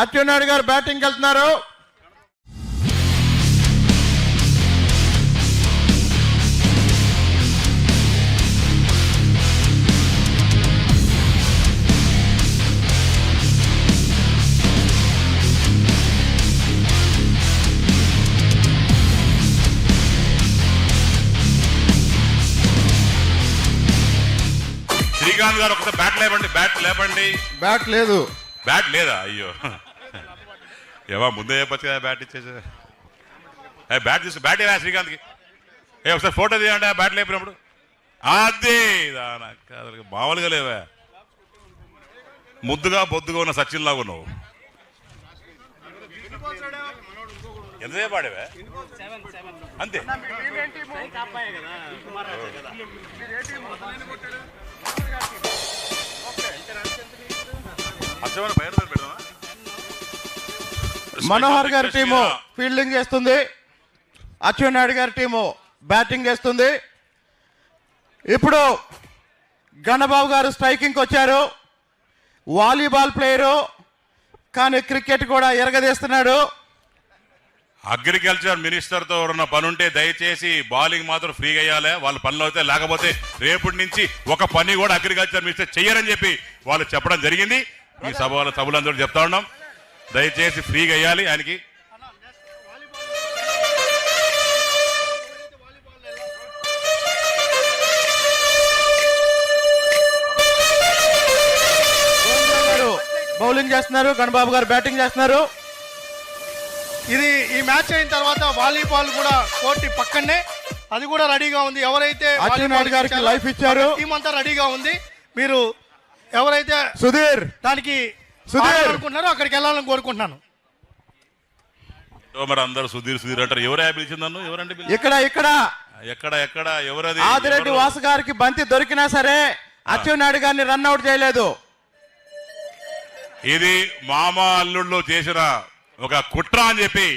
అచ్చెన్నాయుడు గారు బ్యాటింగ్ వెళ్తున్నారు. శ్రీకాంత్ గారు ఒకసారి బ్యాట్ లేపండి బ్యాట్ లేపండి. బ్యాట్ లేదు. బ్యాట్ లేదా? అయ్యో. ఏవా ముందే చెప్పచ్చు కదా బ్యాట్ ఇచ్చేసి బ్యాట్ తీసు బ్యాట్ ఏవా శ్రీకాంత్కి. ఏ ఒకసారి ఫోటో తీయండి ఆ బ్యాట్ లేపినప్పుడు. అదే దానా మామూలుగా లేవా. ముద్దుగా బొద్దుగా ఉన్న సచిన్ లాగా ఉన్నావు. ఎంతసేపు ఆడేవా? అంతే. అచ్చమైన మనోహర్ గారి టీము ఫీల్డింగ్ చేస్తుంది. అచ్చెన్నాయుడు గారి టీము బ్యాటింగ్ చేస్తుంది. ఇప్పుడు గణబాబు గారు స్ట్రైకింగ్కి వచ్చారు. వాలీబాల్ ప్లేయరు కానీ క్రికెట్ కూడా ఎరగదీస్తున్నాడు. అగ్రికల్చర్ మినిస్టర్తో ఎవరన్నా పని ఉంటే దయచేసి బౌలింగ్ మాత్రం ఫ్రీగా అయ్యాలి వాళ్ళ పనులు అయితే లేకపోతే రేపటి నుంచి ఒక పని కూడా అగ్రికల్చర్ మినిస్టర్ చెయ్యరని చెప్పి వాళ్ళు చెప్పడం జరిగింది. ఈ సభ సభలందరూ చెప్తా ఉన్నాం. దయచేసి ఫ్రీగా అయ్యాలి ఆయనకి. బౌలింగ్ చేస్తున్నారు గణబాబు గారు బ్యాటింగ్ చేస్తున్నారు. ఇది ఈ మ్యాచ్ అయిన తర్వాత వాలీబాల్ కూడా కోర్టు పక్కనే. అది కూడా రెడీగా ఉంది. ఎవరైతే గారికి లైఫ్ ఇచ్చారు. టీం అంతా రెడీగా ఉంది. మీరు ఎవరైతే సుధీర్. దానికి సుధీర్. అనుకుంటున్నారో అక్కడికి వెళ్ళాలని కోరుకుంటున్నాను. మరి అందరూ సుధీర్ సుధీర్ అంటారు. ఎవరే పిలిచింది నన్ను ఎవరంటే ఇక్కడ ఇక్కడ. ఎక్కడ ఎక్కడ? ఎవరది? ఆదిరెడ్డి? వాసు గారికి బంతి దొరికినా సరే అచ్చెన్నాయుడు గారిని రన్ అవుట్ చేయలేదు. ఇది మామ అల్లుళ్ళు చేసిన ఒక కుట్ర అని చెప్పి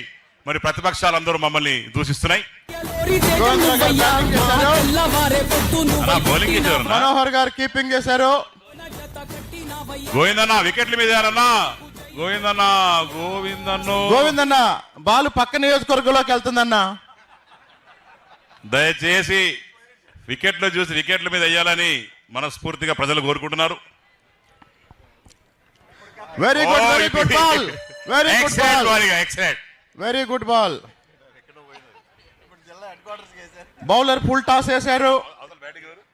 మరి ప్రతిపక్షాలందరూ మమ్మల్ని దూషిస్తున్నాయి. మనోహర్ గారు కీపింగ్ చేశారు. గోవిందన్న వికెట్ల మీద యారన్నా గోవిందన్న గోవిందన్ను. గోవిందన్న బాల్ పక్క నియోజకవర్గంలోకి వెళ్తుందన్న. దయచేసి వికెట్లు చూసి వికెట్ల మీద వేయాలని మనస్ఫూర్తిగా ప్రజలు కోరుకుంటున్నారు. Very good very good ball very good ball excellent very good ball bowler full toss వేశారు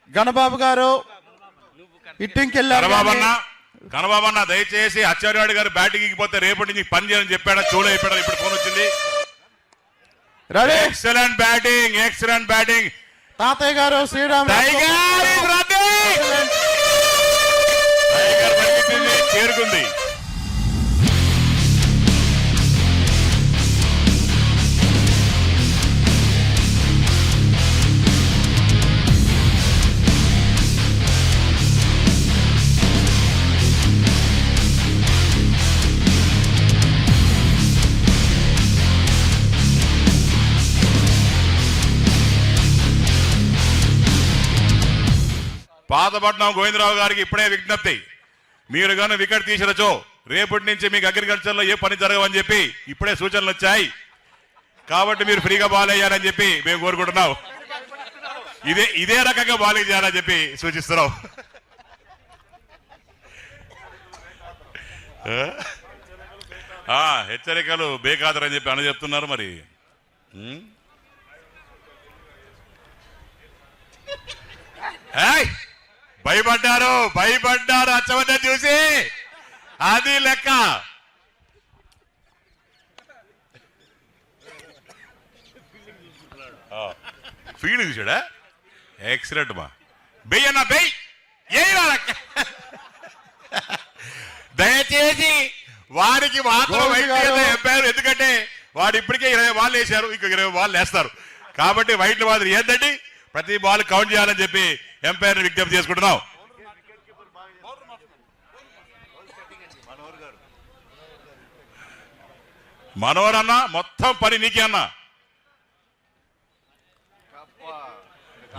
గణబాబు గారు. హిట్టింగ్కి వెళ్ళారు కనబాబన్న కానీ కనబాబన్న దయచేసి అచ్చార్యాడు గారు బ్యాటింగ్ పోతే రేపటి నుంచి పని చేయాలని చెప్పాడా? చూడ చెప్పాడా ఇప్పుడు ఫోన్ వచ్చింది. ఎక్సలెంట్ బ్యాటింగ్ ఎక్సలెంట్ బ్యాటింగ్ తాతయ్య గారు శ్రీరామ్ టైగర్ చేరుకుంది. పాతపట్నం గోవిందరావు గారికి ఇప్పుడే విజ్ఞప్తి. మీరు కానీ వికెట్ తీసినచో రేపటి నుంచి మీకు అగ్రికల్చర్లో ఏ పని జరగవని చెప్పి ఇప్పుడే సూచనలు వచ్చాయి. కాబట్టి మీరు ఫ్రీగా బాలయ్యారని చెప్పి మేము కోరుకుంటున్నాం. ఇదే ఇదే రకంగా బాలింగ్ చేయాలని చెప్పి సూచిస్తున్నాం. హెచ్చరికలు బేకాదరని చెప్పి అని చెప్తున్నారు మరి. హాయ్ భయపడ్డారు భయపడ్డారు అచ్చవద్ద చూసి. అది లెక్క. ఫీల్డ్ చూసాడా ఎక్సలెంట్ మా. బెయ్యి అన్న బెయ్యి. ఏయ్రా లెక్క. దయచేసి వారికి మాత్రం వైట్ ఎంపారు. ఎందుకంటే వాడు ఇప్పటికే ఇరవై బాల్ వేశారు ఇంకో ఇరవై బాల్ వేస్తారు. కాబట్టి వైట్ మాత్రం ఏంటండి? ప్రతి బాల్ కౌంట్ చేయాలని చెప్పి ఎంపైర్ విజ్ఞప్తి చేసుకుంటున్నాం. మనోహర్ అన్న మొత్తం పని నీకే అన్న.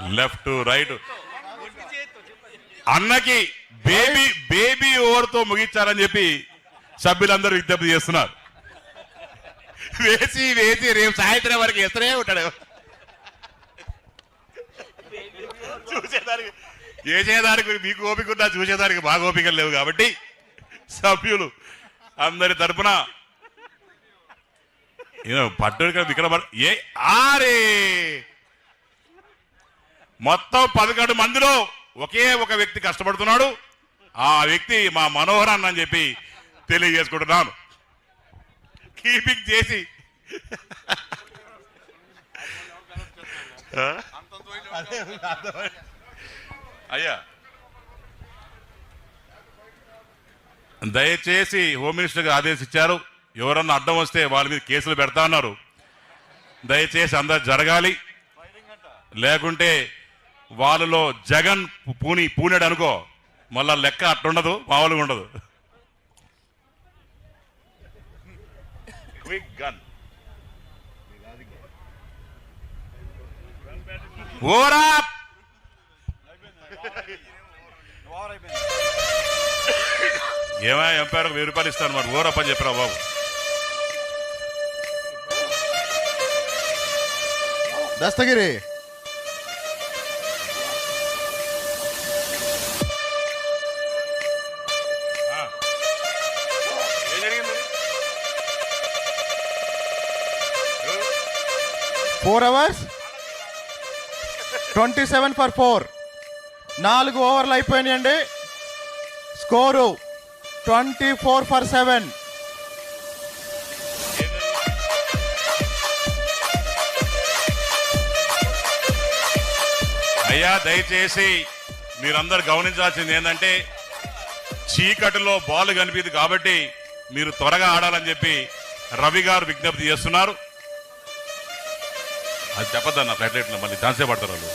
Left right. అన్నకి బేబీ బేబీ ఓవర్తో ముగించాలని చెప్పి సభ్యులందరూ విజ్ఞప్తి చేస్తున్నారు. వేసి వేసి రేపు సాయంత్రం వరకు ఎత్తనే ఉంటాడు. చేసేదానికి మీకు ఓపిక ఉన్నా చూసేదానికి బాగా ఓపికలు లేవు కాబట్టి సభ్యులు అందరి తరపున పట్టుడు ఇక్కడ ఏ ఆరే! మొత్తం పదకొండు మందిలో ఒకే ఒక వ్యక్తి కష్టపడుతున్నాడు. ఆ వ్యక్తి మా మనోహరాన్ని అని చెప్పి తెలియజేసుకుంటున్నాను. కీపింగ్ చేసి? అయ్యా. దయచేసి హోమ్ మినిస్టర్ గారు ఆదేశించారు. ఎవరన్నా అడ్డం వస్తే వాళ్ళ మీద కేసులు పెడతా ఉన్నారు దయచేసి అందరు జరగాలి. లేకుంటే వాళ్ళలో జగన్ పూని పూనాడు అనుకో. మళ్ళా లెక్క అట్టుండదు మామూలుగా ఉండదు. క్విక్ గన్ ఓరా ఏమా ఎంపైర్ వెయ్యి రూపాయలు ఇస్తాను మరి. ఓరప్ అని చెప్పరా బాబు. Dastagiri. Four overs twenty seven for four నాలుగు ఓవర్లు అయిపోయినాయండి. Score twenty four for seven. అయ్యా దయచేసి మీరందరూ గమనించాల్సింది ఏంటంటే చీకటిలో బాల్ కనిపింది కాబట్టి మీరు త్వరగా ఆడాలని చెప్పి రవి గారు విజ్ఞప్తి చేస్తున్నారు. అది చెప్పద్దన్న ఫ్లైట్ మళ్ళీ ఛాన్సే పడతారు వాళ్ళు.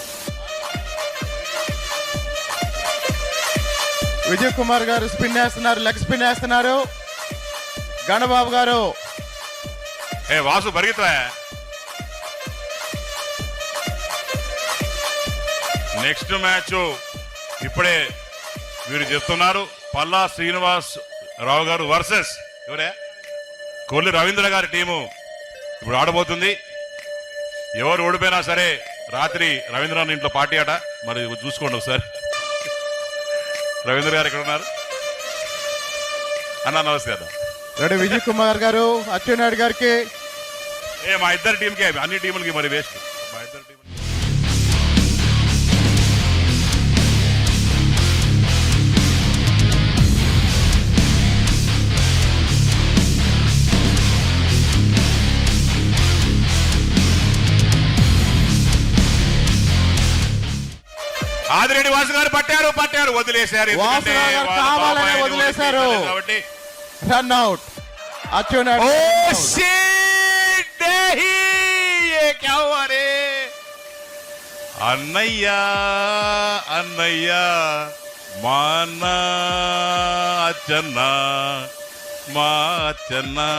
విజయ్ కుమార్ గారు స్పిన్ వేస్తున్నారు లెగ్ స్పిన్ వేస్తున్నారు. గణబాబు గారు. ఏ వాసు పరిగెత్తరా. నెక్స్ట్ మ్యాచ్ ఇప్పుడే వీరు చెప్తున్నారు పల్లా శ్రీనివాస్ రావు గారు వర్సెస్. ఎవరే? కొల్లి రవీంద్ర గారి టీము ఇప్పుడు ఆడబోతుంది. ఎవరు ఓడిపోయినా సరే రాత్రి రవీంద్రనాథ్ ఇంట్లో పార్టీ ఆట. మరి చూసుకోండి ఒకసారి. రవీంద్ర గారు ఎక్కడ ఉన్నారు? అన్న నమస్తే అన్న. రెడీ విజయ్ కుమార్ గారు అచ్చెన్నాయుడు గారికి. ఏ మా ఇద్దరు టీంకి అన్ని టీములకి మరి వేస్ట్. మా ఇద్దరు టీం ఆదిరెడ్డి వాసు గారు పట్టారు పట్టారు వదిలేశారు. వదిలేశారు. కాబట్టి. రన్ అవుట్ అచ్చున్ అన్నయ్య అన్నయ్య మా అన్న అచ్చన్న మా అచ్చన్నా.